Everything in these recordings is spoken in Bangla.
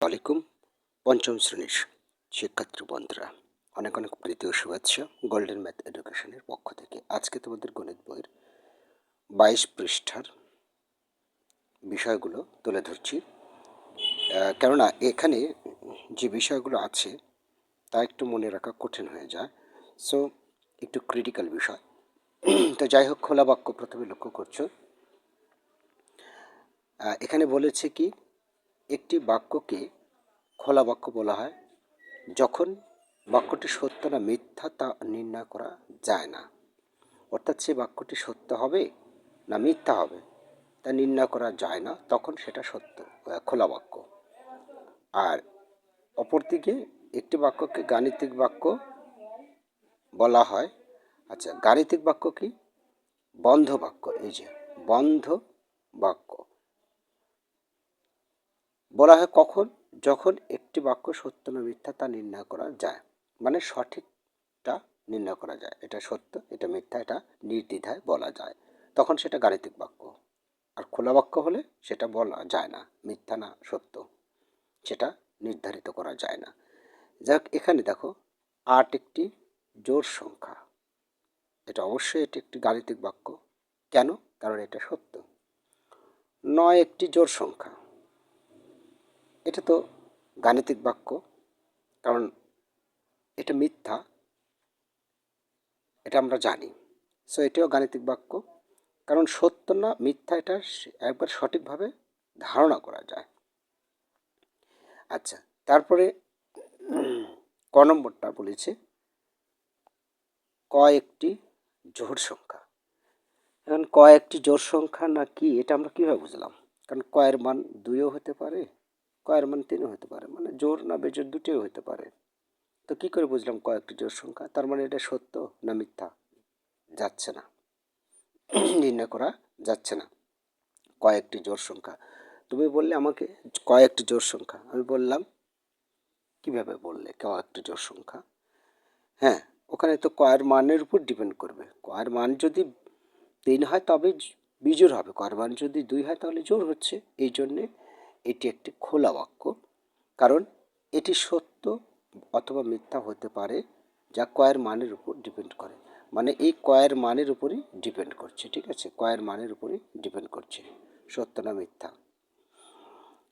আলাইকুম। পঞ্চম শ্রেণির শিক্ষার্থী বন্ধুরা, অনেক অনেক প্রীতি ও শুভেচ্ছা গোল্ডেন ম্যাথ এডুকেশনের পক্ষ থেকে। আজকে তোমাদের গণিত বইয়ের বাইশ পৃষ্ঠার বিষয়গুলো তুলে ধরছি। কেননা এখানে যে বিষয়গুলো আছে, তা একটু মনে রাখা কঠিন হয়ে যায়। সো একটু ক্রিটিক্যাল বিষয়। তো যাই হোক, খোলা বাক্য প্রথমে লক্ষ্য করছ। এখানে বলেছে কি একটি বাক্যকে খোলা বাক্য বলা হয়, যখন বাক্যটি সত্য না মিথ্যা তা নির্ণয় করা যায় না। অর্থাৎ সে বাক্যটি সত্য হবে না মিথ্যা হবে, তা নির্ণয় করা যায় না, তখন সেটা সত্য খোলা বাক্য। আর অপরদিকে একটি বাক্যকে গাণিতিক বাক্য বলা হয় আচ্ছা গাণিতিক বাক্য কি? বন্ধ বাক্য, এই যে, বন্ধ বাক্য। বলা হয় কখন, যখন একটি বাক্য সত্য না মিথ্যা তা নির্ণয় করা যায়। মানে সঠিকটা নির্ণয় করা যায়। এটা সত্য, এটা মিথ্যা, এটা নির্দ্বিধায় বলা যায়। তখন সেটা গাণিতিক বাক্য। আর খোলা বাক্য হলে সেটা বলা যায় না। মিথ্যা না, সত্য। সেটা নির্ধারিত করা যায় না। যাক, এখানে দেখো, আট একটি জোর সংখ্যা। এটা অবশ্যই এটি একটি গাণিতিক বাক্য। কেন? কারণ এটা সত্য। নয় একটি জোর সংখ্যা। এটা তো গাণিতিক বাক্য, কারণ এটা মিথ্যা, এটা আমরা জানি। সো এটাও গাণিতিক বাক্য, কারণ সত্য না, মিথ্যা এটা একবার সঠিকভাবে ধারণা করা যায়। আচ্ছা তারপরে ক নম্বরটা বলেছে, ক একটি জোড় সংখ্যা। এখন ক একটি জোড় সংখ্যা না কি, এটা আমরা কীভাবে বুঝলাম? কারণ কয়ের মান দুইও হতে পারে কয়ের মান তিনও হতে পারে মানে জোর না বেজোর দুটিও হতে পারে। তো কী করে বুঝলাম কয়েকটি জোর সংখ্যা? তার মানে এটা সত্য না মিথ্যা? যাচ্ছে না। নির্ণয় করা যাচ্ছে না। কয়েকটি জোর সংখ্যা। তুমি বললে আমাকে কয়েকটি জোর সংখ্যা। আমি বললাম, কীভাবে বললে কয়েকটি জোর সংখ্যা? হ্যাঁ ওখানে তো কয়ের মানের উপর ডিপেন্ড করবে। কয়ের মান যদি তিন হয় তবে বিজোর হবে। কয়ের মান যদি দুই হয় তাহলে জোর হচ্ছে। এই জন্যে এটি একটি খোলা বাক্য। কারণ এটি সত্য অথবা মিথ্যা হতে পারে যা কয়ের মানের উপর ডিপেন্ড করে। মানে এই কয়ের মানের উপরই ডিপেন্ড করছে, ঠিক আছে? কয়ের মানের উপরই ডিপেন্ড করছে, সত্য না মিথ্যা?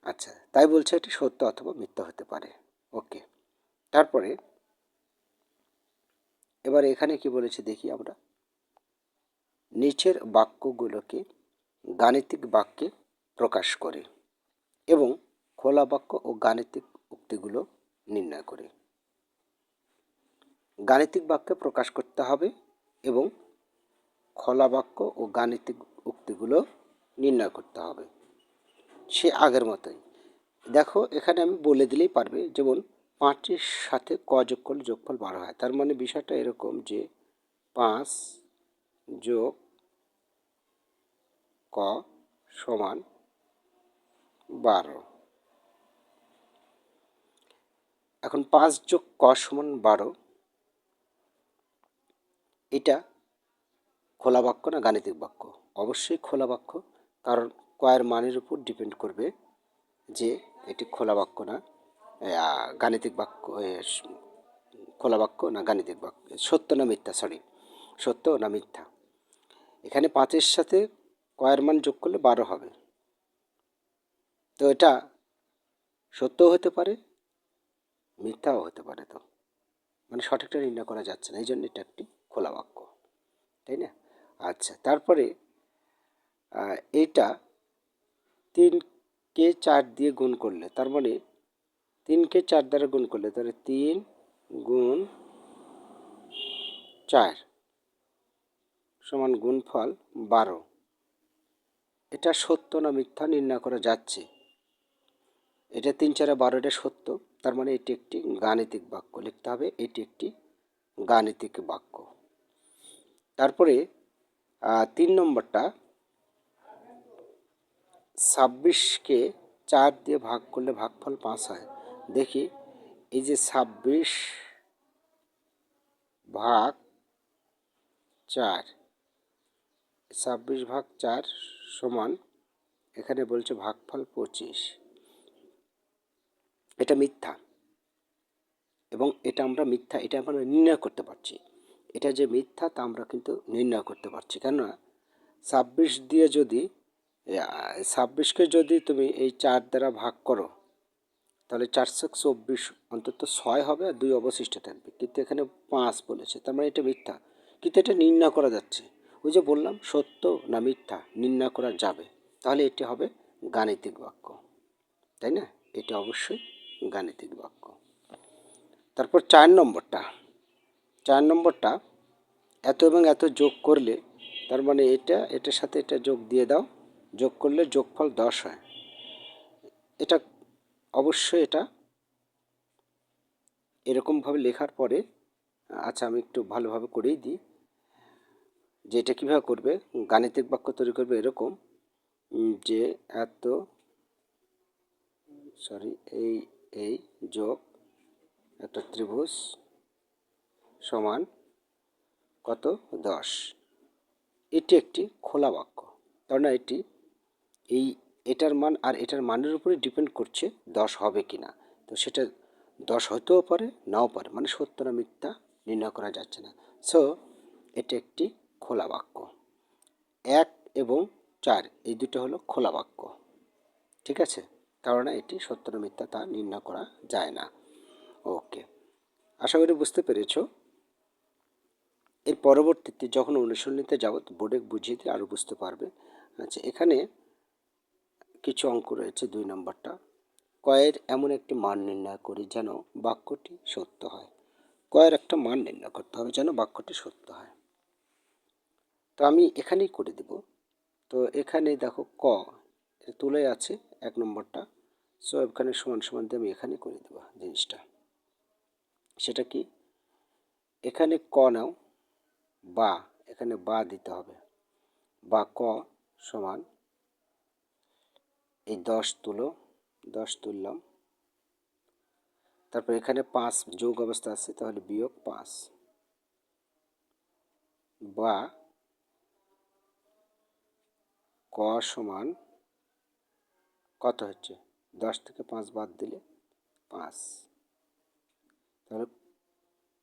আচ্ছা তাই বলছে এটি সত্য অথবা মিথ্যা হতে পারে। ওকে, তারপরে এবার এখানে কি বলেছে দেখি আমরা? নিচের বাক্যগুলোকে গাণিতিক বাক্যে প্রকাশ করে। খোলা বাক্য ও গাণিতিক উক্তিগুলো নির্ণয় করে। গাণিতিক বাক্যে প্রকাশ করতে হবে এবং খোলা বাক্য ও গাণিতিক উক্তিগুলো নির্ণয় করতে হবে। সে আগের মতোই। দেখো, এখানে আমি বলে দিলেই পারবে, যেমন পাঁচের সাথে ক যোগ যোগফল বারো হয়। তার মানে বিষয়টা এরকম যে পাঁচ যোগ ক সমান বারো। এখন পাঁচ যোগ ক সমান বারো, এটা খোলা বাক্য না গাণিতিক বাক্য? অবশ্যই খোলা বাক্য, কারণ কয়ের মানের উপর ডিপেন্ড করবে যে এটি খোলা বাক্য না গাণিতিক বাক্য খোলা বাক্য না গাণিতিক বাক্য? সত্য না মিথ্যা? সরি সত্য না মিথ্যা? এখানে পাঁচের সাথে কয়ের মান যোগ করলে বারো হবে। তো এটা সত্যও হতে পারে মিথ্যাও হতে পারে তো। মানে সঠিকটা নির্ণয় করা যাচ্ছে না এই জন্য এটা একটি খোলা বাক্য, তাই না? আচ্ছা তারপরে এইটা তিনকে চার দিয়ে গুণ করলে, তার মানে তিনকে চার দ্বারা গুণ করলে, তাহলে তিন গুণ চার সমান গুণফল বারো। এটা সত্য না মিথ্যা নির্ণয় করা যাচ্ছে? এটা তিন চারে বারো, এটা সত্য? তার মানে এটি একটি গাণিতিক বাক্য। লিখতে হবে, এটি একটি গাণিতিক বাক্য। তারপরে তিন নম্বরটা, ছাব্বিশকে চার দিয়ে ভাগ করলে ভাগফল পাঁচ হয়। দেখি, এই যে ছাব্বিশ ভাগ চার, ছাব্বিশ ভাগ চার সমান, এখানে বলছে ভাগফল পঁচিশ। এটা মিথ্যা। এবং এটা আমরা মিথ্যা, এটা আমরা নির্ণয় করতে পারছি। এটা যে মিথ্যা, তা আমরা কিন্তু নির্ণয় করতে পারছি। কেননা ছাব্বিশ দিয়ে যদি ছাব্বিশকে যদি তুমি এই চার দ্বারা ভাগ করো, তাহলে চারশো চব্বিশ অন্তত ছয় হবে আর দুই অবশিষ্ট থাকবে। কিন্তু এখানে পাঁচ বলেছে, তার মানে এটা মিথ্যা। কিন্তু এটা নির্ণয় করা যাচ্ছে। ওই যে বললাম, সত্য না মিথ্যা, নির্ণয় করা যাবে। তাহলে এটি হবে গাণিতিক বাক্য। তাই না? এটা অবশ্যই গাণিতিক বাক্য। তারপর চার নম্বরটা। চার নম্বরটা, এত এবং এত যোগ করলে, তার মানে এটা, এটার সাথে এটা যোগ দিয়ে দাও। যোগ করলে যোগফল দশ হয়। এটা অবশ্যই এটা এরকমভাবে লেখার পরে আচ্ছা আমি একটু ভালোভাবে করেই দিই। যে এটা কীভাবে করবে, গাণিতিক বাক্য তৈরি করবে এরকম যে এত সরি এই এই যোগ একটা ত্রিভুজ সমান কত? দশ। এটি একটি খোলা বাক্য। কেননা এটি এই এটার মান আর এটার মানের উপরে ডিপেন্ড করছে দশ হবে কি না তো সেটা দশ হতেও পারে, নাও পারে। মানে সত্য না মিথ্যা নির্ণয় করা যাচ্ছে না। সো এটা একটি খোলা বাক্য। এক এবং চার, এই দুটো হলো খোলা বাক্য। ঠিক আছে? কারণ এটি সত্য মিথ্যা তা নির্ণয় করা যায় না। ওকে। আশা করি বুঝতে পেরেছ। এর পরবর্তীতে যখন অনুশীলনীতে যাব বোর্ডে বুঝিয়ে দিলে আরও বুঝতে পারবে। আচ্ছা এখানে কিছু অঙ্ক রয়েছে দুই নম্বরটা। কয়ের এমন একটি মান নির্ণয় করি যেন বাক্যটি সত্য হয়। কয়ের একটা মান নির্ণয় করতে হবে যেন বাক্যটি সত্য হয়। তো আমি এখানেই করে দেব। তো এখানে দেখো ক তুলে আছে এক নম্বরটা। সো এখানে সমান সমান দিয়ে আমি এখানে করে দেবো জিনিসটা। সেটা কি? এখানে ক নাও, বা, এখানে বা দিতে হবে। বা, ক সমান, এই দশ তুলো, দশ তুললাম। তারপর এখানে পাঁচ যোগ অবস্থা আছে, তাহলে বিয়োগ পাঁচ। বা, ক সমান, কত হচ্ছে? দশ থেকে পাঁচ বাদ দিলে পাঁচ। তাহলে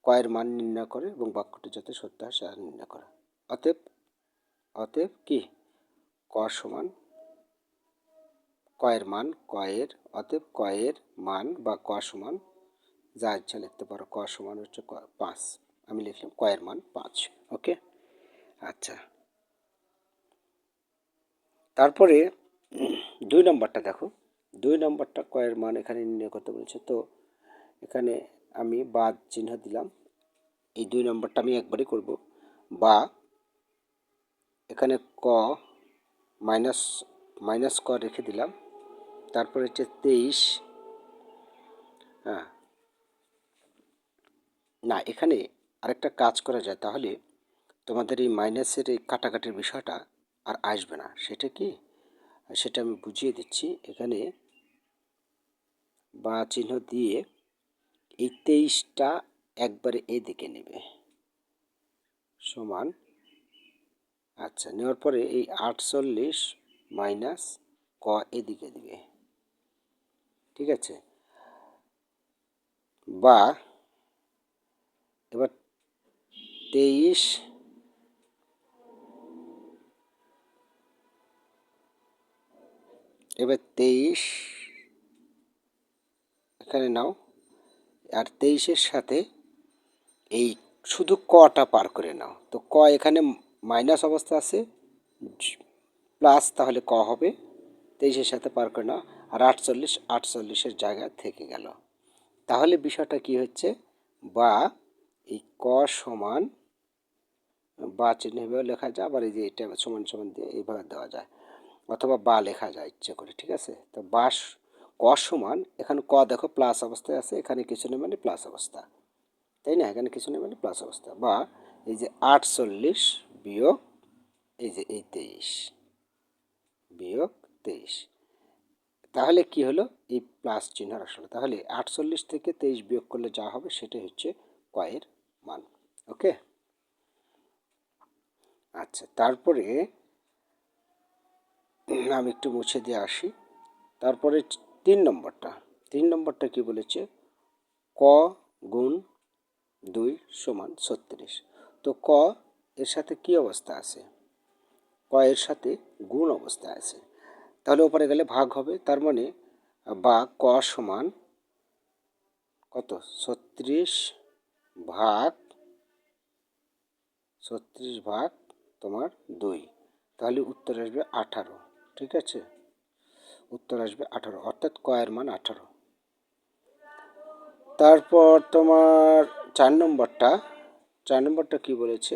কয়ের মান নির্ণয় করে এবং বাক্যটি যাতে সত্য হয় সেটা নির্ণয় করা। অতএব অতএব কি? ক সমান কয়ের মান কয়ের, অতএব কয়ের মান বা ক সমান যা ইচ্ছা লিখতে পারো। ক সমান হচ্ছে পাঁচ। আমি লিখলাম কয়ের মান পাঁচ, ওকে? আচ্ছা। তারপরে দুই নম্বরটা দেখো। দুই নম্বরটা কয়ের মান এখানে নির্ণয় করতে বলেছে। তো এখানে আমি বাদ চিহ্ন দিলাম। এই দুই নম্বরটা আমি একবারই করব। বা এখানে ক মাইনাস মাইনাস ক রেখে দিলাম। তারপরে হচ্ছে তেইশ। হ্যাঁ। না, এখানে আরেকটা কাজ করা যায়। তাহলে তোমাদের এই মাইনাসের এই কাটাকাটির বিষয়টা আর আসবে না। সেটা কি? সেটা আমি বুঝিয়ে দিচ্ছি। এখানে বা চিহ্ন দিয়ে এই তেইশটা একবারে এদিকে নেবে। সমান। আচ্ছা নেওয়ার পরে এই আটচল্লিশ মাইনাস ক এদিকে দিবে। ঠিক আছে? বা এবার তেইশ এবার তেইশ এখানে নাও। আর তেইশের সাথে এই শুধু কটা পার করে নাও। তো ক এখানে মাইনাস অবস্থা আছে প্লাস তাহলে ক হবে। তেইশের সাথে পার করে নাও, আর আটচল্লিশ, আটচল্লিশের জায়গা থেকে গেল। তাহলে বিষয়টা কি হচ্ছে? বা এই ক সমান বা চিহ্ন এভাবে লেখা যায়, আবার এই যে এটা সমান সমান দিয়ে এইভাবে দেওয়া যায়, অথবা বা লেখা যায় ইচ্ছে করে, ঠিক আছে? তো বাস ক সমান, এখানে ক দেখো প্লাস অবস্থায় আছে, এখানে কিছু নেই মানে প্লাস অবস্থা। তাই না? এখানে কিছু নেই মানে প্লাস অবস্থা। বা এই যে আটচল্লিশ বিয়োগ এই যে এই তেইশ, বিয়োগ তেইশ। তাহলে কি হলো? এই প্লাস চিহ্ন আসলে। তাহলে আটচল্লিশ থেকে তেইশ বিয়োগ করলে যা হবে সেটাই হচ্ছে কয়ের মান। ওকে? আচ্ছা তারপরে আমি একটু মুছে দিয়ে আসি। তারপরে তিন নম্বরটা তিন নম্বরটা কি বলেছে? ক গুণ দুই সমান ছত্রিশ। তো ক এর সাথে কি অবস্থা আছে? ক এর সাথে গুণ অবস্থা আছে। তাহলে ওপরে গেলে ভাগ হবে, তার মানে বা ক সমান কত? ছত্রিশ ভাগ ছত্রিশ ভাগ তোমার দুই। তাহলে উত্তর আসবে আঠারো, ঠিক আছে? উত্তর আসবে আঠারো, অর্থাৎ কয়ের মান আঠারো। তারপর তোমার চার নম্বরটা চার নম্বরটা কি বলেছে?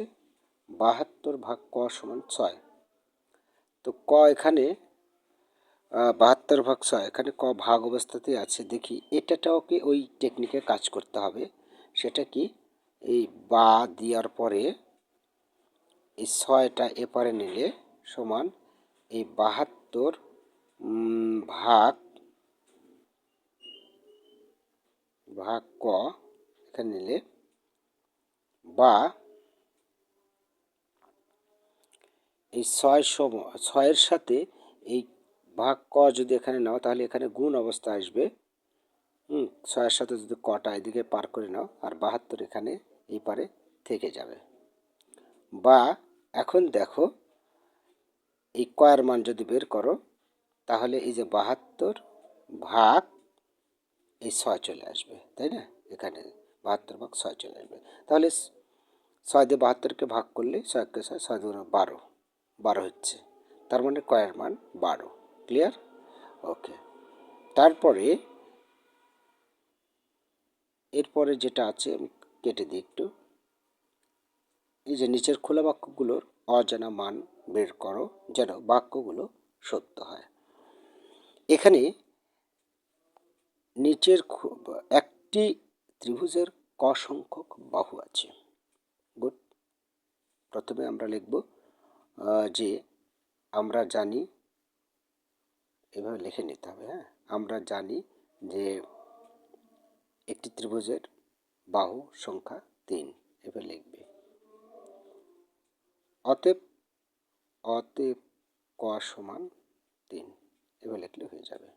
বাহাত্তর ভাগ ক সমান ছয়। তো ক এখানে বাহাত্তর ভাগ ছয়, এখানে ক ভাগ অবস্থাতেই আছে। দেখি, এটাটাও কি ওই টেকনিকে কাজ করতে হবে? সেটা কি? এই বা দেওয়ার পরে এই ছয়টা এপারে নিলে সমান এই বাহাত্তর ভাগ ভাগ ক, এখানে নিলে, বা এই ছয় সম, ছয়ের সাথে এই ভাগ ক যদি এখানে নাও, তাহলে এখানে গুণ অবস্থা আসবে। হুম, ছয়ের সাথে যদি কটা এদিকে পার করে নাও, আর বাহাত্তর এখানে এই পারে থেকে যাবে। বা এখন দেখো, এই কয়ের মান যদি বের করো তাহলে এই যে বাহাত্তর ভাগ এই ছয় চলে আসবে, তাই না? এখানে বাহাত্তর ভাগ ছয় চলে আসবে। তাহলে ছয় দিয়ে বাহাত্তরকে ভাগ করলে ছয়কে ছয় ছয় দুগুণে বারো বারো হচ্ছে। তার মানে কয়ের মান বারো ক্লিয়ার ওকে তারপরে এরপরে যেটা আছে, আমি কেটে দিই একটু। এই যে নিচের খোলা বাক্যগুলোর অজানা মান বের করো, যেন বাক্যগুলো সত্য হয়। এখানে নিচের একটি ত্রিভুজের ক সংখ্যক বাহু আছে। গুড। প্রথমে আমরা লিখব যে আমরা জানি, এভাবে লিখে নিতে হবে হ্যাঁ? আমরা জানি যে একটি ত্রিভুজের বাহু সংখ্যা তিন, এভাবে লিখবে। অতএব অতএব ক সমান তিন। এভাবে লিখলে হয়ে যাবে।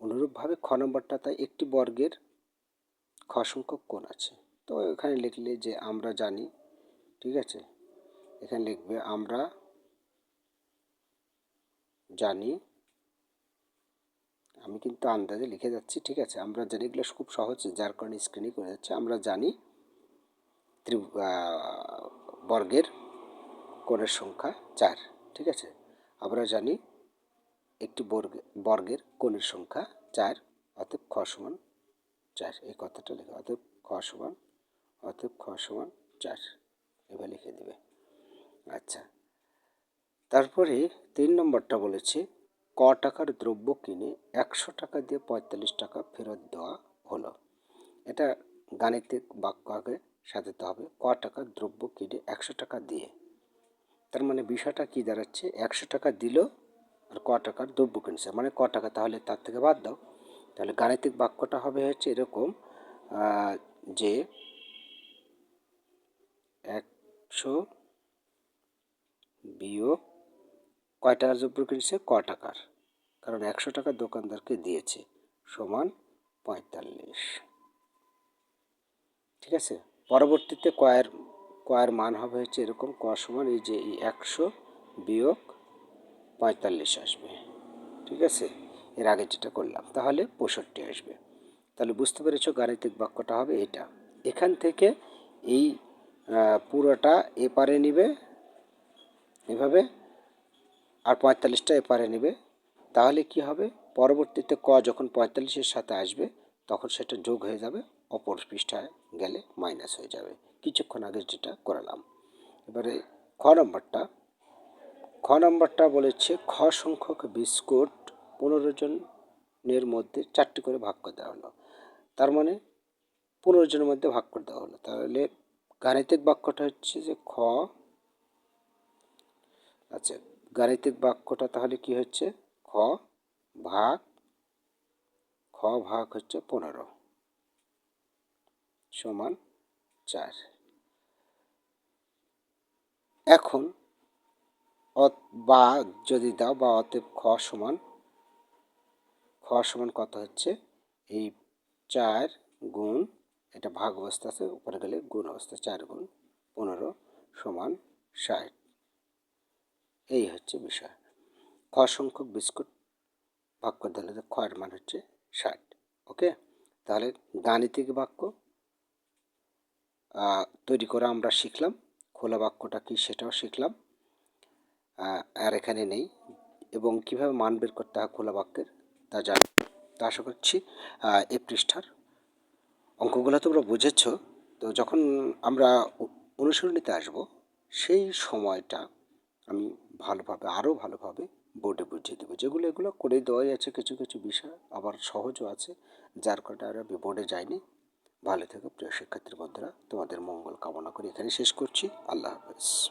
অনুরূপভাবে খ নম্বরটা তাই একটি বর্গের খ সংখ্যক কোণ আছে। তো এখানে লিখলে যে আমরা জানি, ঠিক আছে? এখানে লিখবে, আমরা জানি, আমি কিন্তু আন্দাজে লিখে যাচ্ছি, ঠিক আছে? আমরা জানি এগুলো খুব সহজ, যার কারণে স্ক্রিনে করে যাচ্ছে। আমরা জানি ত্রি বর্গের কোণের সংখ্যা চার, ঠিক আছে? আমরা জানি একটি বর্গ, বর্গের কোণের সংখ্যা চার, অতএব খ সমান চার। এই কথাটা লেখা, অতএব খ সমান, অতএব খ সমান চার। এবার লিখে দেবে। আচ্ছা। তারপরে তিন নম্বরটা বলেছে, ক টাকার দ্রব্য কিনে একশো টাকা দিয়ে পঁয়তাল্লিশ টাকা ফেরত দেওয়া হলো। এটা গাণিতিক বাক্য আগে সাজাতে হবে। ক টাকার দ্রব্য কিনে একশো টাকা দিয়ে। তার মানে বিষয়টা কি দাঁড়াচ্ছে? একশো টাকা দিল আর ক টাকার দ্রব্য কিনছে। মানে ক টাকা, তাহলে তার থেকে বাদ দাও। তাহলে গাণিতিক বাক্যটা হবে হচ্ছে এরকম যে একশো বিয়োগ কয় টাকার দ্রব্য কিনছে? ক টাকার। কারণ একশো টাকা দোকানদারকে দিয়েছে, সমান পঁয়তাল্লিশ। ঠিক আছে? পরবর্তীতে কয়ের কয়ের মান হবে হচ্ছে এরকম, ক সমান এই যে একশো বিয়োগ পঁয়তাল্লিশ আসবে। ঠিক আছে? এর আগে যেটা করলাম, তাহলে পঁয়ষট্টি আসবে। তাহলে বুঝতে পেরেছ গাণিতিক বাক্যটা হবে এটা। এখান থেকে এই পুরোটা এপারে নিবে, এভাবে, আর পঁয়তাল্লিশটা এপারে নেবে। তাহলে কি হবে? পরবর্তীতে ক যখন পঁয়তাল্লিশের সাথে আসবে, তখন সেটা যোগ হয়ে যাবে, অপর পৃষ্ঠায় গেলে মাইনাস হয়ে যাবে। কিছুক্ষণ আগে যেটা করালাম। এবারে খ নম্বরটা খ নম্বরটা বলেছে, খ সংখ্যক বিস্কুট পনেরো জনের মধ্যে চারটি করে ভাগ করে দেওয়া হলো। তার মানে পনেরো জনের মধ্যে ভাগ করে দেওয়া হলো। তাহলে গাণিতিক বাক্যটা হচ্ছে যে খ আচ্ছা গাণিতিক বাক্যটা তাহলে কি হচ্ছে? খ ভাগ খ ভাগ হচ্ছে পনেরো সমান চার। এখন বা যদি দাও বা অতএব খ সমান খ সমান কত হচ্ছে? এই চার গুণ, এটা ভাগ অবস্থা আছে, উপরে গেলে গুণ অবস্থা, চার গুণ পনেরো সমান ষাট। এই হচ্ছে বিষয়। খ সংখ্যক বিস্কুট ভাগ করে দিলে যে খয়ের মান হচ্ছে ষাট, ওকে? তাহলে গাণিতিক বাক্য তৈরি করা আমরা শিখলাম। খোলা বাক্যটা কি সেটাও শিখলাম। আর এখানে নেই। এবং কীভাবে মান বের করতে হয় খোলা বাক্যের, তা জানি তা আশা করছি এই পৃষ্ঠার অঙ্কগুলো তোমরা বুঝেছ। তো যখন আমরা অ- অনুশীলনীতে আসব, সেই সময়টা আমি ভালোভাবে, আরও ভালোভাবে বোর্ডে বুঝিয়ে দেবো। যেগুলো এগুলো করে দেওয়াই আছে কিছু কিছু বিষয়, আবার সহজও আছে, যার কারণে আর আমি বোর্ডে যাইনি। ভালো থেকো, প্রিয় শিক্ষার্থীর বন্ধুরা, তোমাদের মঙ্গল কামনা করে এখানে শেষ করছি। আল্লাহ হাফেজ।